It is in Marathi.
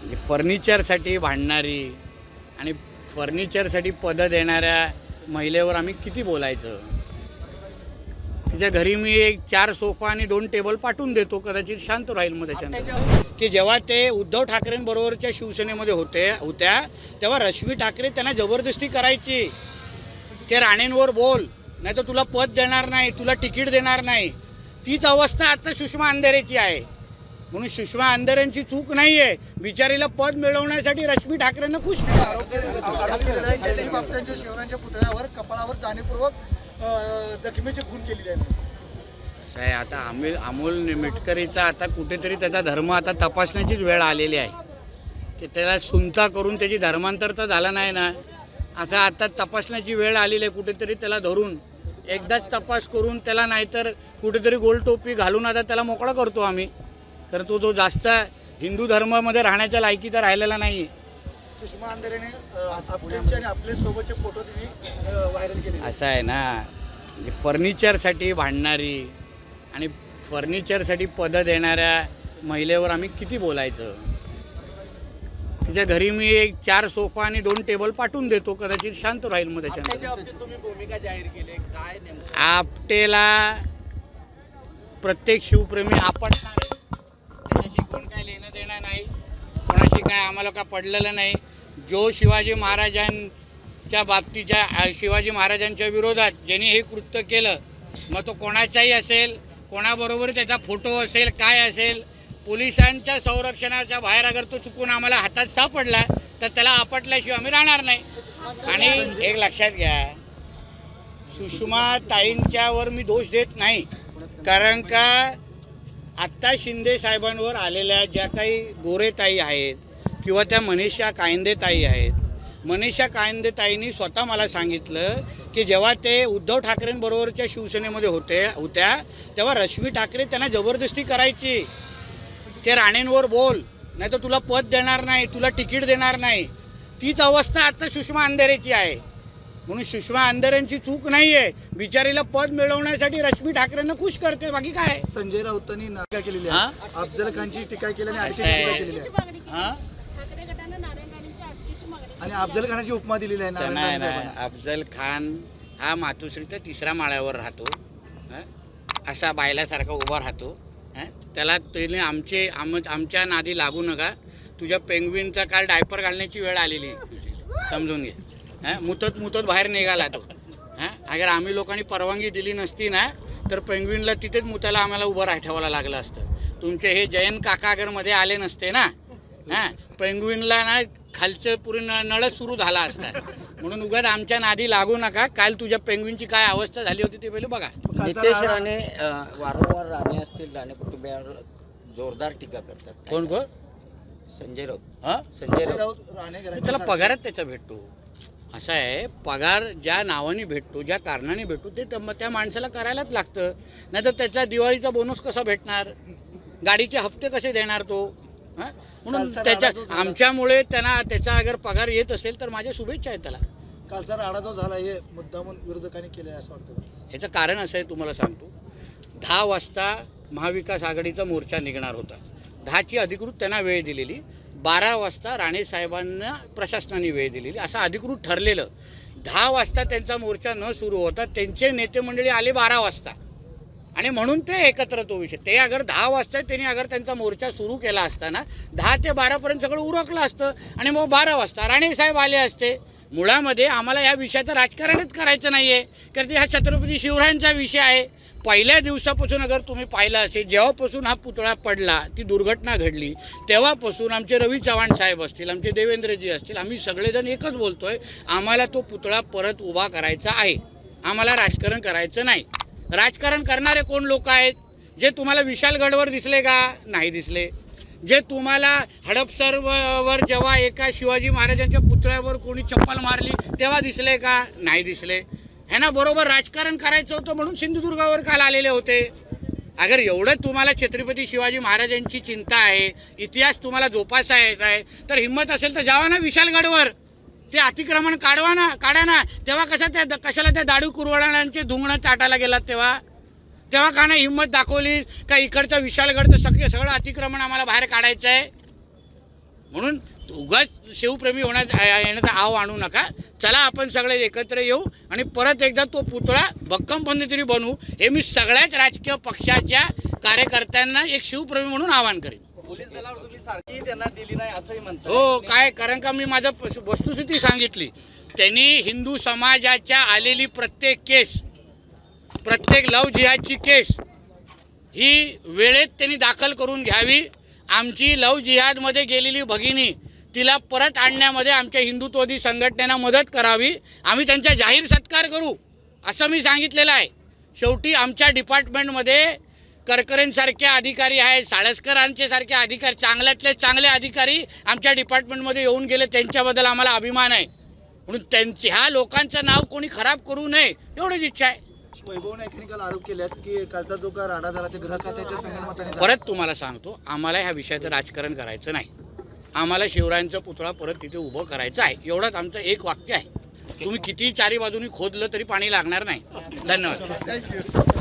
म्हणजे फर्निचरसाठी भांडणारी आणि फर्निचरसाठी पदं देणाऱ्या महिलेवर आम्ही किती बोलायचं? तिच्या घरी मी एक चार सोफा आणि दोन टेबल पाठवून देतो कदाचित शांत राहील मग त्याच्यानंतर. की जेव्हा ते उद्धव ठाकरेंबरोबरच्या शिवसेनेमध्ये होते होत्या तेव्हा रश्मी ठाकरे त्यांना जबरदस्ती करायची. ते राणेंवर बोल नाही तर तुला पद देणार नाही तुला तिकीट देणार नाही. तीच अवस्था आता सुषमा अंधेरेची आहे. म्हणून सुषमा अंधेरेंची चूक नाही आहे बिचारीला पद मिळवण्यासाठी रश्मी ठाकरेंना खुश केलं शिवरायांच्या पुतळ्यावर कपाळावर जाणीवपूर्वक अं, जखमेचे खून असं आहे. आता अमिल अमोल मिटकरीचा आता कुठेतरी त्याचा धर्म आता तपासण्याचीच वेळ आलेली आहे. की त्याला सुनता करून त्याची धर्मांतर तर झाला नाही ना. असं आता तपासण्याची वेळ आलेली आहे कुठेतरी त्याला धरून. एकदाच तपास करून त्याला नाहीतर कुठेतरी गोल टोपी घालून आता त्याला मोकळा करतो आम्ही. कारण तो जो जास्त हिंदू धर्मामध्ये राहण्याच्या लायकीचा राहिलेला नाही आहे सुषमा अंधारेने आणि आपले सोबतचे फोटो तिने व्हायरल केले असं आहे ना. म्हणजे फर्निचरसाठी भांडणारी आणि फर्निचरसाठी पदं देणाऱ्या महिलेवर आम्ही किती बोलायचं? तिच्या घरी मी एक चार सोफा आणि दोन टेबल पाठवून देतो. कदाचित शांत राहील मग त्याच्यानंतर. तुम्ही भूमिका जाहीर केली. काय नेमकं? आपटेला प्रत्येक शिवप्रेमी. त्याच्याशी कोण काय लेणं देणं नाही? कोणाशी काय आम्हाला काय पडलेलं नाही? जो शिवाजी महाराजांच्या बाबतीच्या शिवाजी महाराजांच्या विरोधात ज्यांनी हे कृत्य केलं मग तो कोणाचाही असेल कोणाबरोबर त्याचा फोटो असेल काय असेल पोलिसांच्या संरक्षणाच्या बाहेर अगर तो चुकून आम्हाला हातात सापडला तर त्याला आपटल्याशिवाय आम्ही राहणार नाही. आणि एक लक्षात घ्या सुषमा ताईंच्यावर मी दोष देत नाही. कारण का? आत्ता शिंदे साहेबांवर आलेल्या ज्या काही गोरेताई आहेत किंवा त्या मनीषा कायंदेताई आहेत मनीषा कायंदेताईंनी स्वतः मला सांगितलं की जेव्हा ते उद्धव ठाकरेंबरोबरच्या शिवसेनेमध्ये होते होत्या तेव्हा रश्मी ठाकरे त्यांना जबरदस्ती करायची. ते राणेंवर बोल नाही तर तुला पद देणार नाही तुला तिकीट देणार नाही. तीच अवस्था आता सुषमा अंधेरेची आहे. म्हणून सुषमा अंधेरेंची चूक नाही आहे बिचारीला पद मिळवण्यासाठी रश्मी ठाकरेंना खुश करते बाकी काय संजय राऊतांनी टीका केलेली हा? आहे अफजल खानची टीका केली आणि. टीका केलेली आहे. हां. अफजल खानाची उपमा दिलेली आहे नारायण नाही. अफजल खान हा मातोश्रीच्या तिसऱ्या माळ्यावर राहतो हं? असा बायलासारखा उभा राहतो हं? त्याला त्याने आमचे आम आमच्या नादी लागू नका तुझ्या पेंग्विनचा काल डायपर घालण्याची वेळ आलेली. समजून घे? मुतत मुतत बाहेर निघाला तो. हां अगर आम्ही लोकांनी परवानगी दिली नसती ना तर पेंग्विनला तिथेच मुताला आम्हाला उभं राह ठेवायला लागलं असतं. तुमचे हे जयंत काका अगरमध्ये आले नसते ना हां पेंग्विनला ना खालचं पुरे नळच सुरू झाला असता. म्हणून उगाच आमच्या नादी लागू नका. काल तुझ्या पेंग्विनची काय अवस्था झाली होती ते पहिले बघा. नितेश राणे वारंवार राणे असतील राणे कुटुंबियावर जोरदार टीका करतात. कोण कोण? संजय राऊत. हां? संजय राऊत. राणे त्याला पगारच त्याचा भेटतो. असं आहे पगार ज्या नावाने भेटतो ज्या कारणाने भेटतो ते त्या त्या माणसाला करायलाच लागतं. नाही तर त्याचा दिवाळीचा बोनस कसा भेटणार? गाडीचे हप्ते कसे देणार तो? हां? म्हणून त्याच्या आमच्यामुळे त्यांना त्याचा अगर पगार येत असेल तर माझ्या शुभेच्छा आहेत त्याला. कालचा राडा जो झाला हे मुद्दामून विरोधकांनी केले असं वाटतं. ह्याचं कारण असं आहे तुम्हाला सांगतो. दहा वाजता महाविकास आघाडीचा मोर्चा निघणार होता. दहाची अधिकृत त्यांना वेळ दिलेली. बारा वाजता राणेसाहेबांना प्रशासनाने वेळ दिलेली. असं अधिकृत ठरलेलं. दहा वाजता त्यांचा मोर्चा न सुरू होता त्यांचे नेते मंडळी आले बारा वाजता. आणि म्हणून ते एकत्र तो विषय. ते अगर दहा वाजता त्यांनी अगर त्यांचा मोर्चा सुरू केला असताना दहा ते बारापर्यंत सगळं उरकलं असतं. आणि मग बारा वाजता राणेसाहेब आले असते. मुळामध्ये आम्हाला या विषयाचं राजकारणच करायचं नाही आहे कारण ते हा छत्रपती शिवरायांचा विषय आहे. पहिल्या दिवसापासून अगर तुम्ही पाहिलं असेल जेव्हापासून हा पुतळा पडला ती दुर्घटना घडली तेव्हापासून आमचे रवी चव्हाण साहेब असतील आमचे देवेंद्रजी असतील आम्ही सगळेजण एकच बोलतोय आम्हाला तो पुतळा परत उभा करायचा आहे. आम्हाला राजकारण करायचं नाही. राजकारण करणारे कोण लोक आहेत? जे तुम्हाला विशाल गडवर दिसले का? नाही दिसले. जे तुम्हाला हडपसर वर जेव्हा एका शिवाजी महाराजांच्या पुतळ्यावर कोणी चप्पल मारली तेव्हा दिसले का? नाही दिसले. ह्यांना बरोबर राजकारण करायचं होतं म्हणून सिंधुदुर्गावर काल आलेले होते. अगर एवढं तुम्हाला छत्रपती शिवाजी महाराजांची चिंता आहे इतिहास तुम्हाला जोपासा येत आहे तर हिंमत असेल तर जावा ना विशालगडवर. ते अतिक्रमण काढवा ना काढा ना. तेव्हा कशा त्या कशाला त्या दाडू कुरवळांचे धुंगणं चाटायला गेलात तेव्हा? तेव्हा का नाही हिंमत दाखवली का इकडचं विशालगडचं सगळे सगळं अतिक्रमण आम्हाला बाहेर काढायचं आहे? म्हणून उगाच शिवप्रेमी होण्यात येण्याचा आव आणू नका. चला आपण सगळे एकत्र येऊ आणि परत एकदा तो पुतळा भक्कम पद्धतीने बनवू. हे मी सगळ्याच राजकीय पक्षाच्या कार्यकर्त्यांना एक शिवप्रेमी म्हणून आवाहन करेन. हो काय? कारण का मी माझं वस्तुस्थिती सांगितली. त्यांनी हिंदू समाजाच्या आलेली प्रत्येक केस प्रत्येक लव जिहादची केस ही वेळेत त्यांनी दाखल करून घ्यावी. आमची लव जिहादमध्ये गेलेली भगिनी तिला परत आणण्यामध्ये आमच्या हिंदुत्ववादी संघटनेनं मदत करावी. आम्ही त्यांचा जाहीर सत्कार करू असं मी सांगितलेलं आहे. शेवटी आमच्या डिपार्टमेंटमध्ये करकरेंसारखे अधिकारी आहेत साळसकरांचे सारखे अधिकारी चांगल्यातले चांगले अधिकारी आमच्या डिपार्टमेंटमध्ये येऊन गेले. त्यांच्याबद्दल आम्हाला अभिमान आहे. म्हणून त्यांच्या ह्या लोकांचं नाव कोणी खराब करू नये एवढीच इच्छा आहे. वैभव नाईकांनी काल आरोप केले की कालचा जो का राडा झाला ते गृह खात्याच्या संगणमताने. परत तुम्हाला सांगतो आम्हाला ह्या विषयाचं राजकारण करायचं नाही. आम्हाला शिवरायांचा पुतळा परत तिथे उभं करायचं आहे. एवढंच आमचं एक वाक्य आहे. तुम्ही किती चारी बाजूनी खोदलं तरी पाणी लागणार नाही. धन्यवाद.